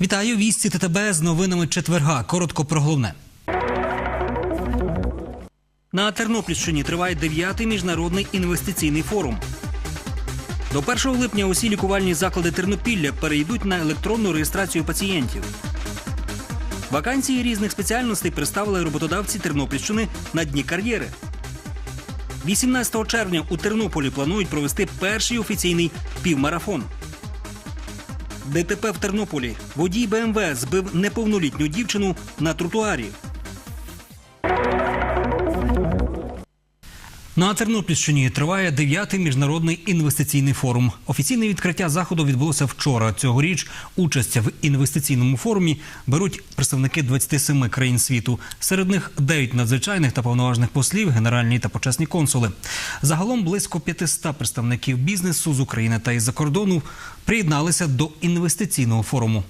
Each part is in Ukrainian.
Вітаю вісті ТТБ з новинами четверга. Коротко про головне. На Тернопільщині триває 9-й міжнародний інвестиційний форум. До 1 липня усі лікувальні заклади Тернопілля перейдуть на електронну реєстрацію пацієнтів. Вакансії різних спеціальностей представили роботодавці Тернопільщини на дні кар'єри. 18 червня у Тернополі планують провести перший офіційний півмарафон. ДТП в Тернополі. Водій БМВ збив неповнолітню дівчину на тротуарі. На Тернопільщині триває 9-й міжнародний інвестиційний форум. Офіційне відкриття заходу відбулося вчора. Цьогоріч участь в інвестиційному форумі беруть представники 27 країн світу. Серед них 9 надзвичайних та повноважних послів, генеральні та почесні консули. Загалом близько 500 представників бізнесу з України та із-за кордону приєдналися до інвестиційного форуму.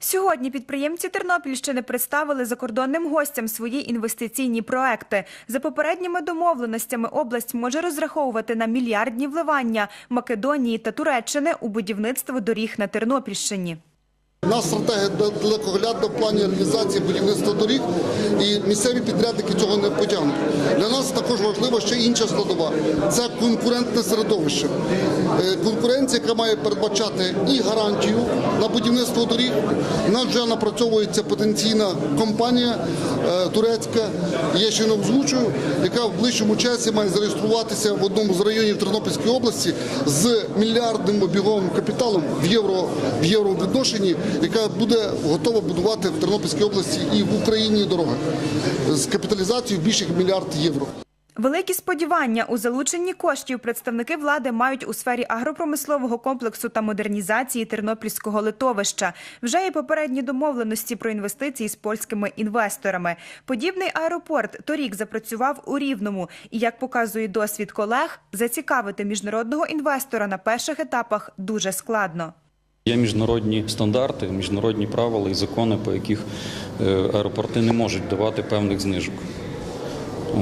Сьогодні підприємці Тернопільщини представили закордонним гостям свої інвестиційні проекти. За попередніми домовленостями область може розраховувати на мільярдні вливання Македонії та Туреччини у будівництво доріг на Тернопільщині. Нас стратегія далекоглядна в плані реалізації будівництва доріг, і місцеві підрядники цього не потягнуть. Для нас також важлива ще інша складова це конкурентне середовище. Е, Конкуренція, яка має передбачати і гарантію на будівництво доріг. У нас вже напрацьовується потенційна компанія е, турецька, я ще не озвучую, яка в ближчому часі має зареєструватися в одному з районів Тернопільської області з мільярдним обіговим капіталом в євро яка буде готова будувати в Тернопільській області і в Україні дороги з капіталізацією більше мільярд євро. Великі сподівання у залученні коштів представники влади мають у сфері агропромислового комплексу та модернізації тернопільського литовища. Вже є попередні домовленості про інвестиції з польськими інвесторами. Подібний аеропорт торік запрацював у Рівному. І як показує досвід колег, зацікавити міжнародного інвестора на перших етапах дуже складно. Є міжнародні стандарти, міжнародні правила і закони, по яких е, аеропорти не можуть давати певних знижок.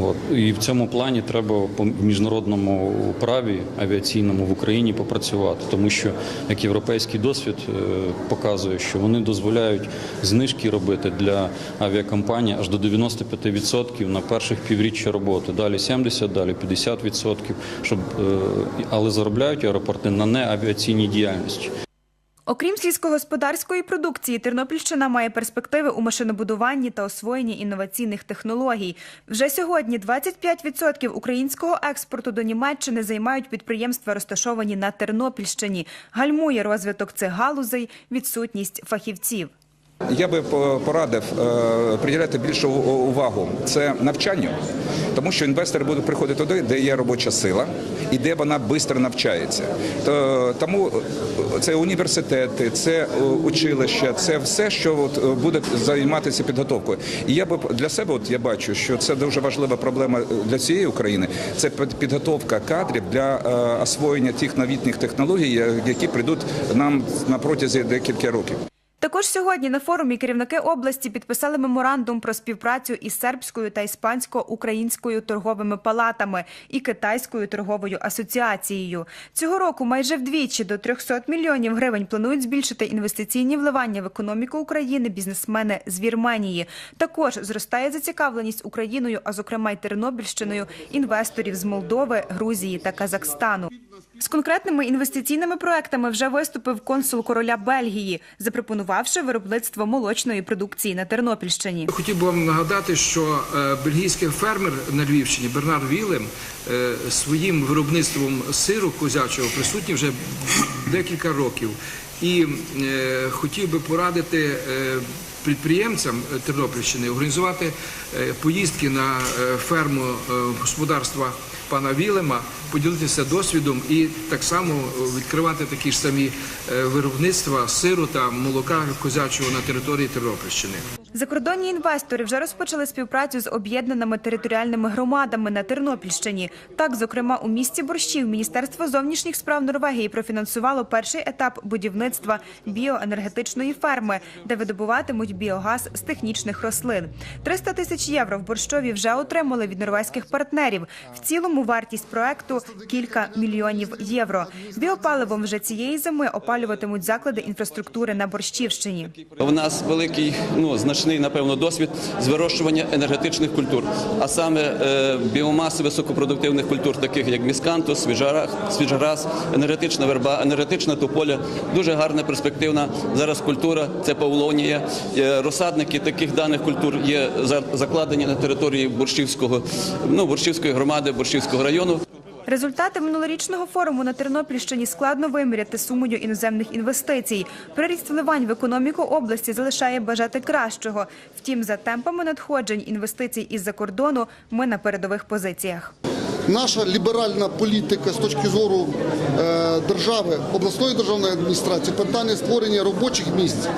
От. І в цьому плані треба по міжнародному праві авіаційному в Україні попрацювати, тому що як європейський досвід е, показує, що вони дозволяють знижки робити для авіакомпаній аж до 95% на перших півріччя роботи. Далі 70%, далі 50%, щоб, е, але заробляють аеропорти на неавіаційній діяльності. Окрім сільськогосподарської продукції, Тернопільщина має перспективи у машинобудуванні та освоєнні інноваційних технологій. Вже сьогодні 25% українського експорту до Німеччини займають підприємства, розташовані на Тернопільщині. Гальмує розвиток цих галузей, відсутність фахівців. Я би порадив е, приділяти більшу увагу це навчанню, тому що інвестори будуть приходити туди, де є робоча сила і де вона швидко навчається. Тому е, це університети, це е, училища, це все, що буде займатися підготовкою. І я би для себе от я бачу, що це дуже важлива проблема для цієї України. Це під- підготовка кадрів для освоєння тих новітніх технологій, які прийдуть нам на протязі декілька років. Також сьогодні на форумі керівники області підписали меморандум про співпрацю із сербською та іспансько-українською торговими палатами і китайською торговою асоціацією. Цього року майже вдвічі до 300 мільйонів гривень планують збільшити інвестиційні вливання в економіку України бізнесмени з Вірменії. Також зростає зацікавленість Україною, а зокрема й Тернопільщиною, інвесторів з Молдови, Грузії та Казахстану. З конкретними інвестиційними проектами вже виступив консул короля Бельгії, запропонувавши виробництво молочної продукції на Тернопільщині. Хотів би вам нагадати, що е, бельгійський фермер на Львівщині Бернар Вілем е, своїм виробництвом сиру козячого присутній вже декілька років. І е, хотів би порадити підприємцям Тернопільщини організувати поїздки на ферму господарства пана Вілема, поділитися досвідом і так само е, відкривати такі ж самі е, виробництва сиру та молока козячого на території Тернопільщини. Закордонні інвестори вже розпочали співпрацю з об'єднаними територіальними громадами на Тернопільщині. Так, зокрема, у місті Борщів Міністерство зовнішніх справ Норвегії профінансувало перший етап будівництва біоенергетичної ферми, де видобуватимуть біогаз з технічних рослин. 300 тисяч євро в Борщові вже отримали від норвезьких партнерів. В цілому вартість проекту кілька мільйонів євро. Біопаливом вже цієї зими опалюватимуть заклади інфраструктури на Борщівщині. У нас великий, ну значний, напевно, досвід з вирощування енергетичних культур, а саме е, біомаси високопродуктивних культур, таких як міскантус, свіжараз, енергетична верба, енергетична тополя. Дуже гарна перспективна зараз культура. Це павлонія. Е, Розсадники таких даних культур є за- закладені на території Борщівського, ну Борщівської громади, Борщівського району. Результати минулорічного форуму на Тернопільщині складно виміряти сумою іноземних інвестицій. Приріст вливань в економіку області залишає бажати кращого. Втім, за темпами надходжень інвестицій із-за кордону ми на передових позиціях. Наша ліберальна політика з точки зору е, держави, обласної державної адміністрації, питання створення робочих місць,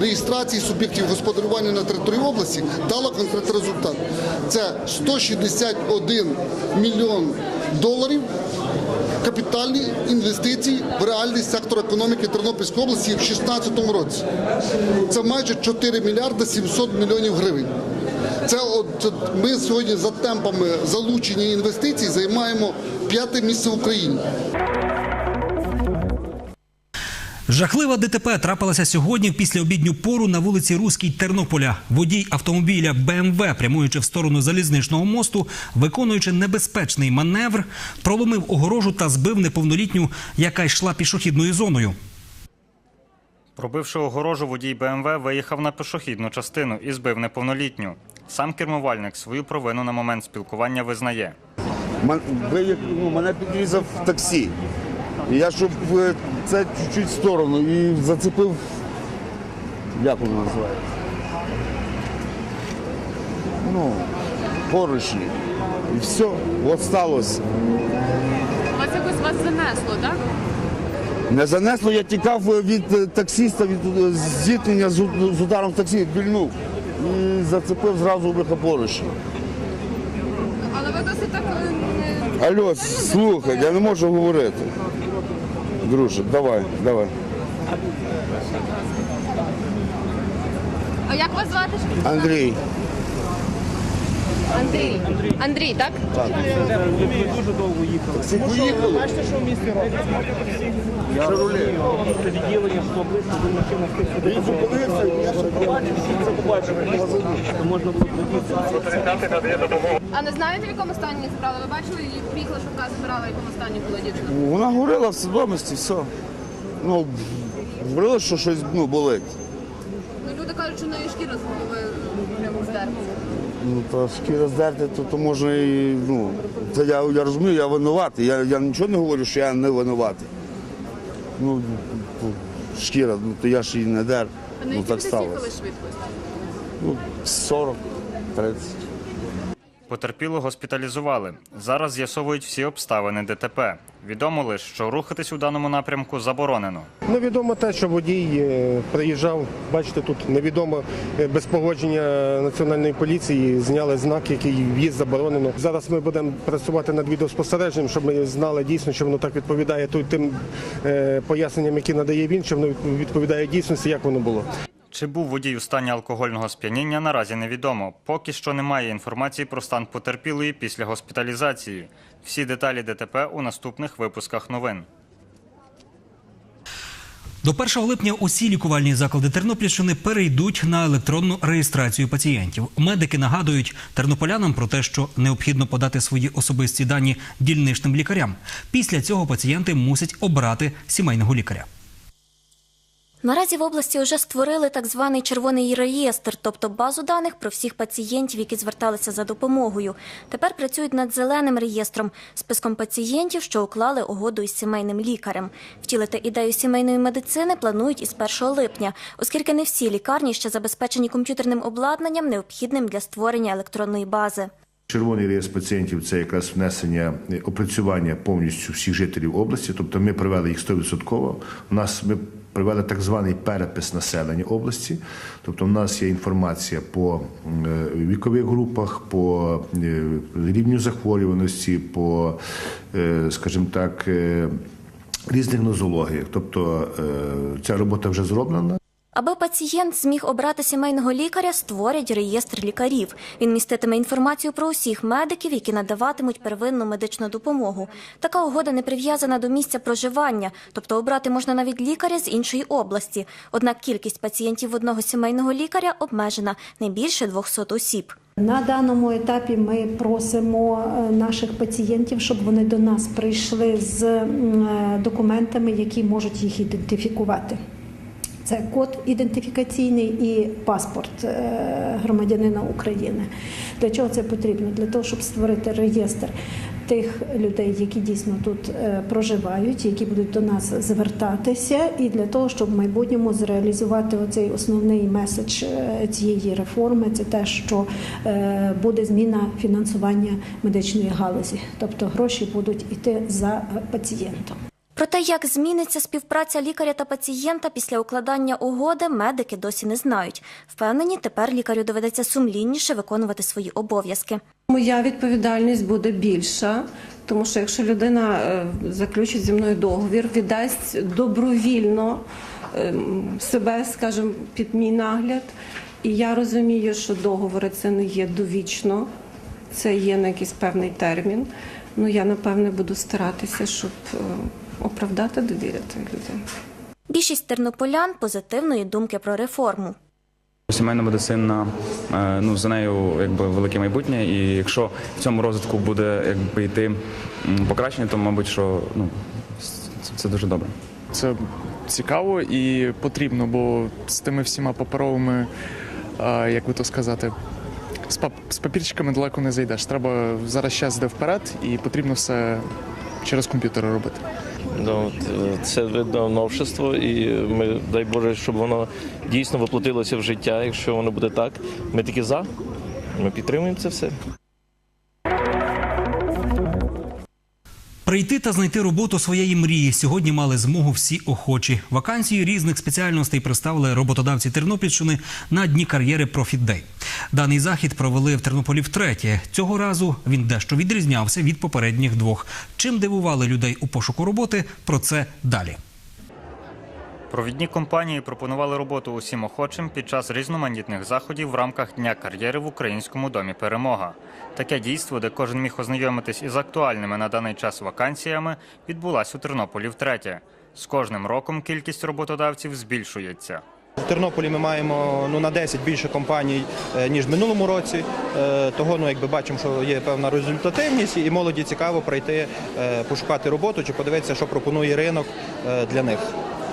реєстрації суб'єктів господарювання на території області дала конкретний результат. Це 161 мільйон доларів капітальні інвестиції в реальний сектор економіки Тернопільської області в 2016 році. Це майже 4 мільярди 700 мільйонів гривень. Це от ми сьогодні за темпами залучення інвестицій займаємо п'яте місце в Україні. Жахлива ДТП трапилася сьогодні в післяобідню пору на вулиці Руській Тернополя. Водій автомобіля БМВ, прямуючи в сторону залізничного мосту, виконуючи небезпечний маневр, проломив огорожу та збив неповнолітню, яка йшла пішохідною зоною. Пробивши огорожу, водій БМВ виїхав на пішохідну частину і збив неповнолітню. Сам кермувальник свою провину на момент спілкування визнає. Мен- виїх- ну, мене підрізав таксі. І я щоб е, це чуть-чуть в сторону і зацепив. Як воно називається? Ну, поручні. І все, от сталося. Вас якось вас занесло, так? Не занесло, я тікав е, від е, таксіста, від зіткнення з, з ударом таксі, вільнув. І зацепив зразу бляха поручні. Але ви досить так Алло, слухай, я не можу говорити. Друже, давай, давай. А як вас звати? Андрій. Андрій. Андрій, так? Дуже Всі поїхали? Бачите, що в місті Я Шевроле. Він відділення, що близько до машини. Він побачив. Можна було А не знаєте, в якому стані її забрали? Ви бачили, її приїхала швидка забирала, в якому стані була дівчина? Вона горила в свідомості, все. Ну, говорила, що щось ну, болить. Ну, люди кажуть, що в неї шкіра з голови прямо здерта. Ну, то шкіра здерти, то, то можна і, ну, це я, я розумію, я винуватий. Я, я нічого не говорю, що я не винуватий. Ну, ну, шкіра, ну, то я ж її не дер. На Ну, так сталося. Ну, 40, 30. Потерпіло госпіталізували. Зараз з'ясовують всі обставини ДТП. Відомо лише, що рухатись у даному напрямку заборонено. Невідомо те, що водій е, приїжджав, бачите, тут невідомо е, без погодження національної поліції зняли знак, який в'їзд заборонено. Зараз ми будемо працювати над відеоспостереженням, щоб ми знали дійсно, що воно так відповідає тим е, поясненням, які надає він, що воно відповідає дійсності, як воно було. Чи був водій у стані алкогольного сп'яніння, наразі невідомо. Поки що немає інформації про стан потерпілої після госпіталізації. Всі деталі ДТП у наступних випусках новин. До 1 липня усі лікувальні заклади Тернопільщини перейдуть на електронну реєстрацію пацієнтів. Медики нагадують тернополянам про те, що необхідно подати свої особисті дані дільничним лікарям. Після цього пацієнти мусять обрати сімейного лікаря. Наразі в області вже створили так званий червоний реєстр, тобто базу даних про всіх пацієнтів, які зверталися за допомогою. Тепер працюють над зеленим реєстром, списком пацієнтів, що уклали угоду із сімейним лікарем. Втілити ідею сімейної медицини планують із 1 липня, оскільки не всі лікарні ще забезпечені комп'ютерним обладнанням, необхідним для створення електронної бази. Червоний реєстр пацієнтів це якраз внесення е, опрацювання повністю всіх жителів області. Тобто ми провели їх 100%. У нас ми провели так званий перепис населення області. Тобто, в нас є інформація по е, вікових групах, по е, рівню захворюваності, по, е, скажімо так, різних нозологіях. Тобто ця робота вже зроблена. Аби пацієнт зміг обрати сімейного лікаря, створять реєстр лікарів. Він міститиме інформацію про усіх медиків, які надаватимуть первинну медичну допомогу. Така угода не прив'язана до місця проживання, тобто обрати можна навіть лікаря з іншої області. Однак кількість пацієнтів одного сімейного лікаря обмежена не більше 200 осіб. На даному етапі ми просимо е, наших пацієнтів, щоб вони до нас прийшли з е, документами, які можуть їх ідентифікувати. Це код ідентифікаційний і паспорт е, громадянина України. Для чого це потрібно? Для того, щоб створити реєстр тих людей, які дійсно тут е, проживають, які будуть до нас звертатися, і для того, щоб в майбутньому зреалізувати оцей основний меседж е, цієї реформи, це те, що буде зміна фінансування медичної галузі, тобто гроші будуть йти за пацієнтом. Про те, як зміниться співпраця лікаря та пацієнта після укладання угоди, медики досі не знають. Впевнені, тепер лікарю доведеться сумлінніше виконувати свої обов'язки. Моя відповідальність буде більша, тому що якщо людина е, заключить зі мною договір, віддасть добровільно е, себе, скажімо, під мій нагляд. І я розумію, що договори це не є довічно, це є на якийсь певний термін. Ну я напевне буду старатися, щоб е, оправдати довір'я тої людини. Більшість тернополян позитивної думки про реформу. Сімейна медицина, е, ну за нею якби велике майбутнє, і якщо в цьому розвитку буде якби йти покращення, то мабуть, що ну це, це дуже добре. Це цікаво і потрібно, бо з тими всіма паперовими, як би то сказати, з, пап- з папірчиками далеко не зайдеш. Треба зараз час йде вперед, і потрібно все через комп'ютер робити. Ну, е, це видно новшество, і ми дай Боже, щоб воно дійсно воплотилося в життя. Якщо воно буде так, ми тільки за. Ми підтримуємо це все. Прийти та знайти роботу своєї мрії сьогодні мали змогу всі охочі. Вакансії різних спеціальностей представили роботодавці Тернопільщини на дні кар'єри «Профіт-Дей». Даний захід провели в Тернополі втретє. Цього разу він дещо відрізнявся від попередніх двох. Чим дивували людей у пошуку роботи? Про це далі. Провідні компанії пропонували роботу усім охочим під час різноманітних заходів в рамках Дня кар'єри в Українському домі Перемога. Таке дійство, де кожен міг ознайомитись із актуальними на даний час вакансіями, відбулась у Тернополі втретє. З кожним роком кількість роботодавців збільшується. В Тернополі ми маємо ну на 10 більше компаній е, ніж в минулому році. Е, Того ну якби бачимо, що є певна результативність, і молоді цікаво прийти е, пошукати роботу чи подивитися, що пропонує ринок для них.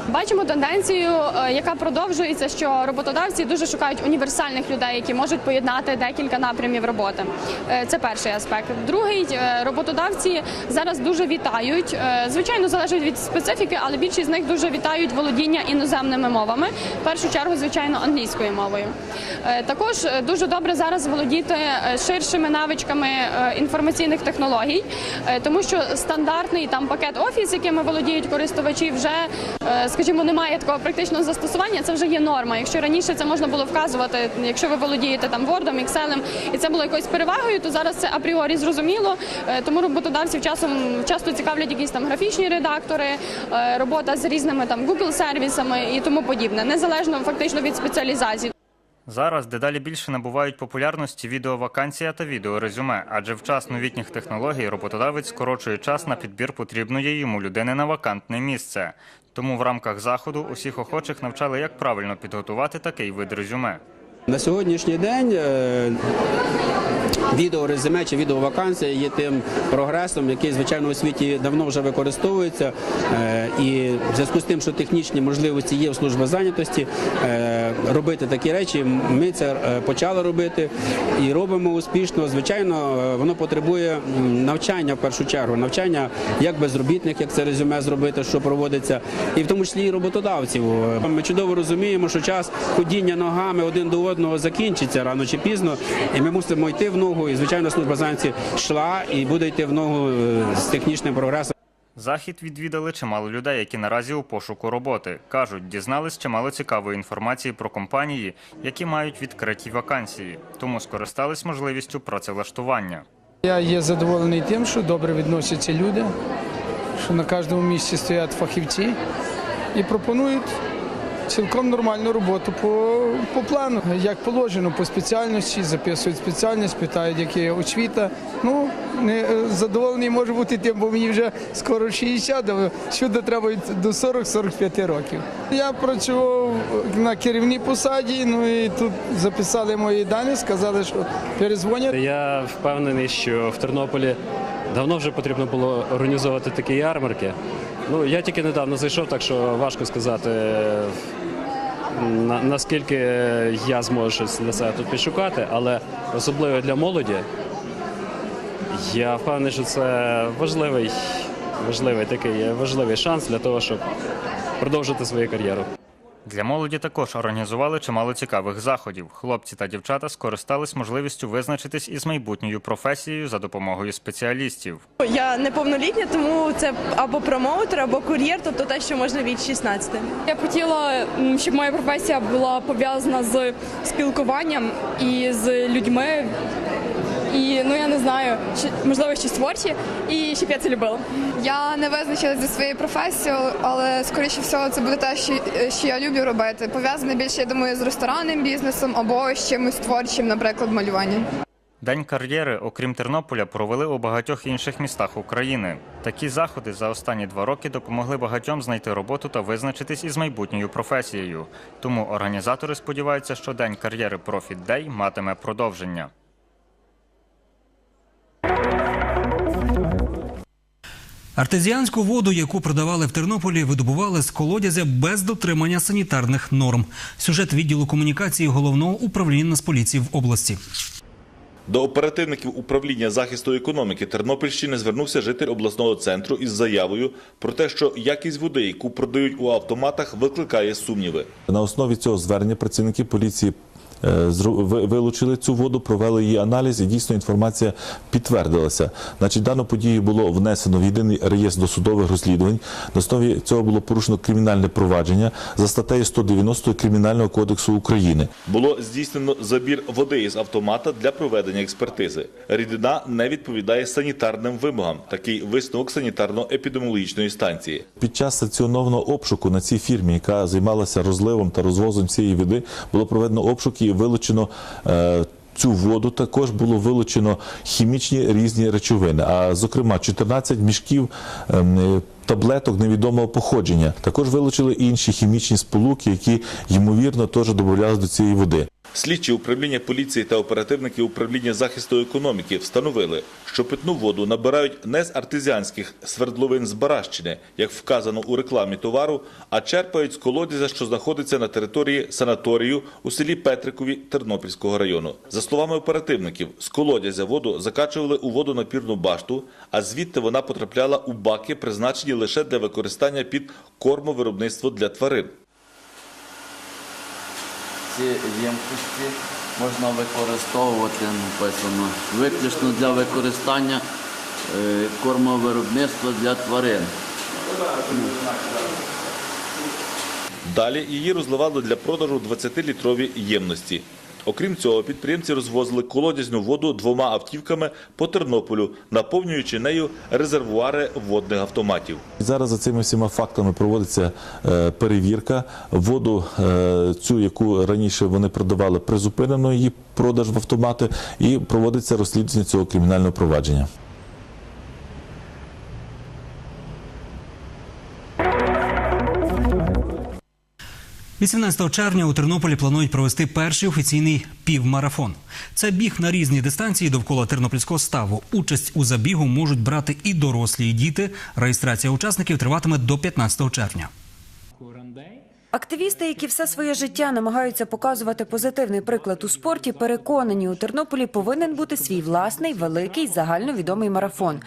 Бачимо тенденцію, е, яка продовжується, що роботодавці дуже шукають універсальних людей, які можуть поєднати декілька напрямів роботи. Е, Це перший аспект. Другий е, роботодавці зараз дуже вітають. Звичайно, залежить від специфіки, але більшість з них дуже вітають володіння іноземними мовами. В першу чергу, звичайно, англійською мовою. Також дуже добре зараз володіти ширшими навичками інформаційних технологій, тому що стандартний там пакет офіс, якими володіють користувачі, вже скажімо, немає такого практичного застосування. Це вже є норма. Якщо раніше це можна було вказувати, якщо ви володієте там Word, Excel, і це було якоюсь перевагою, то зараз це апріорі зрозуміло. Е, Тому роботодавців часом часто цікавлять якісь там графічні редактори, е, робота з різними там Google сервісами і тому подібне, незалежно фактично від спеціалізації. Зараз дедалі більше набувають популярності відеовакансія та відеорезюме, адже в час новітніх технологій роботодавець скорочує час на підбір потрібної йому людини на вакантне місце. Тому в рамках заходу усіх охочих навчали, як правильно підготувати такий вид резюме. На сьогоднішній день е, відеорезюме чи відеовакансія є тим прогресом, який звичайно у світі давно вже використовується. Е, І в зв'язку з тим, що технічні можливості є в службі зайнятості, е, робити такі речі, ми це почали робити і робимо успішно. Звичайно, воно потребує навчання в першу чергу, навчання як безробітних, як це резюме зробити, що проводиться, і в тому числі і роботодавців. Ми чудово розуміємо, що час ходіння ногами один до одного закінчиться рано чи пізно, і ми мусимо йти в ногу. І звичайно, служба зайнятості йшла і буде йти в ногу е, з технічним прогресом. Захід відвідали чимало людей, які наразі у пошуку роботи. Кажуть, дізнались чимало цікавої інформації про компанії, які мають відкриті вакансії, тому скористались можливістю працевлаштування. Я є задоволений тим, що добре відносяться люди, що на кожному місці стоять фахівці і пропонують цілком нормальну роботу по, по плану. Як положено, по спеціальності, записують спеціальність, питають, яка є освіта. Ну, не задоволений може бути тим, бо мені вже скоро 60, а сюди треба до 40-45 років. Я працював на керівній посаді, ну і тут записали мої дані, сказали, що перезвонять. Я впевнений, що в Тернополі давно вже потрібно було організовувати такі ярмарки. Ну, я тільки недавно зайшов, так що важко сказати, на- наскільки я зможу щось для себе тут підшукати, але особливо для молоді, я впевнений, що це важливий, важливий такий важливий шанс для того, щоб продовжити свою кар'єру. Для молоді також організували чимало цікавих заходів. Хлопці та дівчата скористались можливістю визначитись із майбутньою професією за допомогою спеціалістів. Я неповнолітня, тому це або промоутер, або кур'єр, тобто те, що можна від 16. Я б хотіла, щоб моя професія була пов'язана з спілкуванням і з людьми. І ну я не знаю, чи можливо щось творче, і щоб я це любила. Я не визначилася зі своєю професією, але скоріше всього це буде те, що, що я люблю робити. Пов'язане більше, я думаю, з ресторанним бізнесом або з чимось творчим, наприклад, малюванням. День кар'єри, окрім Тернополя, провели у багатьох інших містах України. Такі заходи за останні два роки допомогли багатьом знайти роботу та визначитись із майбутньою професією. Тому організатори сподіваються, що День кар'єри Profit Day матиме продовження. Артезіанську воду, яку продавали в Тернополі, видобували з колодязя без дотримання санітарних норм. Сюжет відділу комунікації головного управління Нацполіції в області. До оперативників управління захисту економіки Тернопільщини звернувся житель обласного центру із заявою про те, що якість води, яку продають у автоматах, викликає сумніви. На основі цього звернення працівники поліції вилучили цю воду, провели її аналіз, і дійсно інформація підтвердилася. Значить, дану подію було внесено в єдиний реєстр досудових розслідувань. На основі цього було порушено кримінальне провадження за статтею 190 Кримінального кодексу України. Було здійснено забір води із автомата для проведення експертизи. Рідина не відповідає санітарним вимогам. Такий висновок санітарно-епідеміологічної станції. Під час санкціонованого обшуку на цій фірмі, яка займалася розливом та розвозом цієї води, було проведено обшук і вилучено. Е, Цю воду також було вилучено хімічні різні речовини, а зокрема 14 мішків ем, таблеток невідомого походження. Також вилучили інші хімічні сполуки, які ймовірно теж додавалися до цієї води. Слідчі управління поліції та оперативники управління захисту економіки встановили, що питну воду набирають не з артезіанських свердловин з Баращини, як вказано у рекламі товару, а черпають з колодязя, що знаходиться на території санаторію у селі Петрикові Тернопільського району. За словами оперативників, з колодязя воду закачували у водонапірну башту, а звідти вона потрапляла у баки, призначені лише для використання під кормовиробництво для тварин. Ці ємкості можна використовувати, написано, виключно для використання е, кормовиробництва для тварин. Далі її розливали для продажу 20-літрові ємності. Окрім цього, підприємці розвозили колодязну воду двома автівками по Тернополю, наповнюючи нею резервуари водних автоматів. Зараз за цими всіма фактами проводиться е, перевірка. Воду е, цю, яку раніше вони продавали, призупинено її продаж в автомати, і проводиться розслідування цього кримінального провадження. – 18 червня у Тернополі планують провести перший офіційний півмарафон. Це біг на різні дистанції довкола тернопільського ставу. Участь у забігу можуть брати і дорослі, і діти. Реєстрація учасників триватиме до 15 червня. Активісти, які все своє життя намагаються показувати позитивний приклад у спорті, переконані, у Тернополі повинен бути свій власний великий загальновідомий марафон.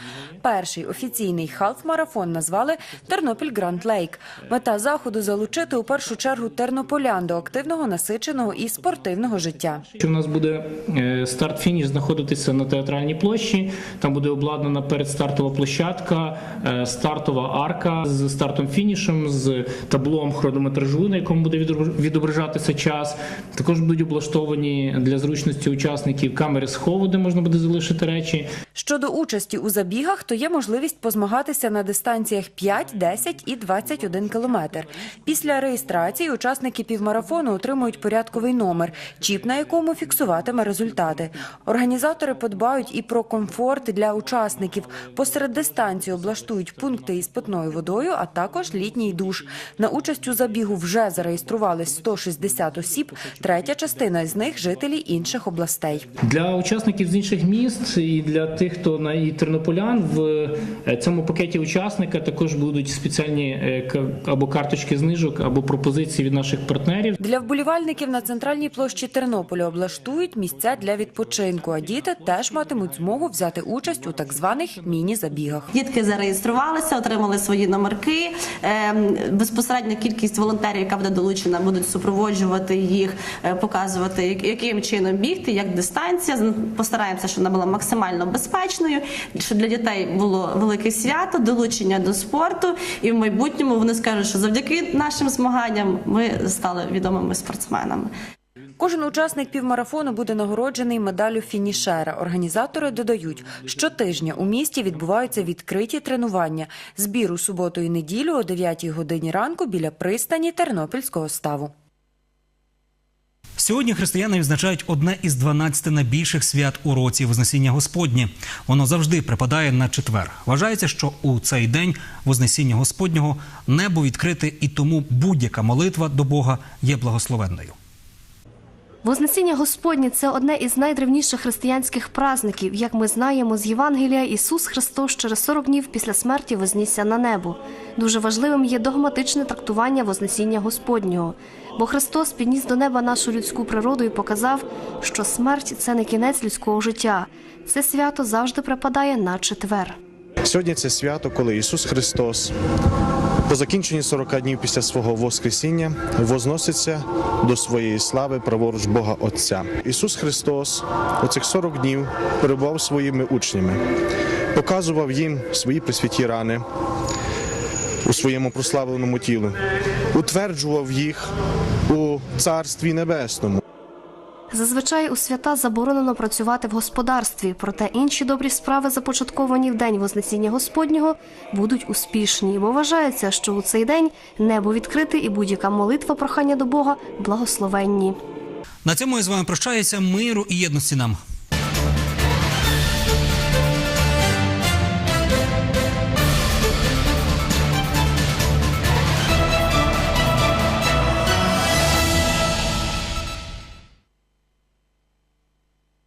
Перший офіційний халф-марафон назвали Тернопіль Гранд Лейк. Мета заходу залучити у першу чергу тернополян до активного, насиченого і спортивного життя. В нас буде е, старт-фініш знаходитися на театральній площі. Там буде обладнана передстартова площадка, е, стартова арка з стартом-фінішем, з таблом хронометражу, на якому буде відобр- відображатися час. Також будуть облаштовані для зручності учасників камери схову, де можна буде залишити речі. Щодо участі у забігах, то є можливість позмагатися на дистанціях 5, 10 і 21 кілометр. Після реєстрації учасники півмарафону отримують порядковий номер, чіп на якому фіксуватиме результати. Організатори подбають і про комфорт для учасників. Посеред дистанції облаштують пункти із питною водою, а також літній душ. На участь у забігу вже зареєструвались 160 осіб. Третя частина з них жителі інших областей. Для учасників з інших міст і для тих, хто на і тернополян в е, цьому пакеті учасника також будуть спеціальні е, або карточки знижок, або пропозиції від наших партнерів. Для вболівальників на центральній площі Тернополя облаштують місця для відпочинку, а діти теж матимуть змогу взяти участь у так званих міні-забігах. Дітки зареєструвалися, отримали свої номерки. Ем, Безпосередня кількість волонтерів, яка буде долучена, будуть супроводжувати їх, е, показувати, яким чином бігти, як дистанція. Постараємося, щоб вона була максимально безпечною, щоб для дітей було велике свято, долучення до спорту. І в майбутньому вони скажуть, що завдяки нашим змаганням ми стали відомими спортсменами. Кожен учасник півмарафону буде нагороджений медаллю фінішера. Організатори додають, щотижня у місті відбуваються відкриті тренування. Збір у суботу і неділю о 9 годині ранку біля пристані Тернопільського ставу. Сьогодні християни відзначають одне із 12 найбільших свят у році Вознесіння Господнє. Воно завжди припадає на четвер. Вважається, що у цей день Вознесіння Господнього небо відкрите, і тому будь-яка молитва до Бога є благословенною. Вознесіння Господнє це одне із найдревніших християнських праздників. Як ми знаємо з Євангелія, Ісус Христос через 40 днів після смерті вознісся на небо. Дуже важливим є догматичне трактування Вознесіння Господнього. Бо Христос підніс до неба нашу людську природу і показав, що смерть це не кінець людського життя. Це свято завжди припадає на четвер. Сьогодні це свято, коли Ісус Христос по закінченні 40 днів після свого Воскресіння возноситься до своєї слави праворуч Бога Отця. Ісус Христос у цих 40 днів перебував своїми учнями, показував їм свої присвяті рани у своєму прославленому тілу, утверджував їх у Царстві Небесному. Зазвичай у свята заборонено працювати в господарстві, проте інші добрі справи, започатковані в день Вознесіння Господнього, будуть успішні, бо вважається, що у цей день небо відкрите і будь-яка молитва прохання до Бога благословенні. На цьому я з вами прощаюся. Миру і єдності нам.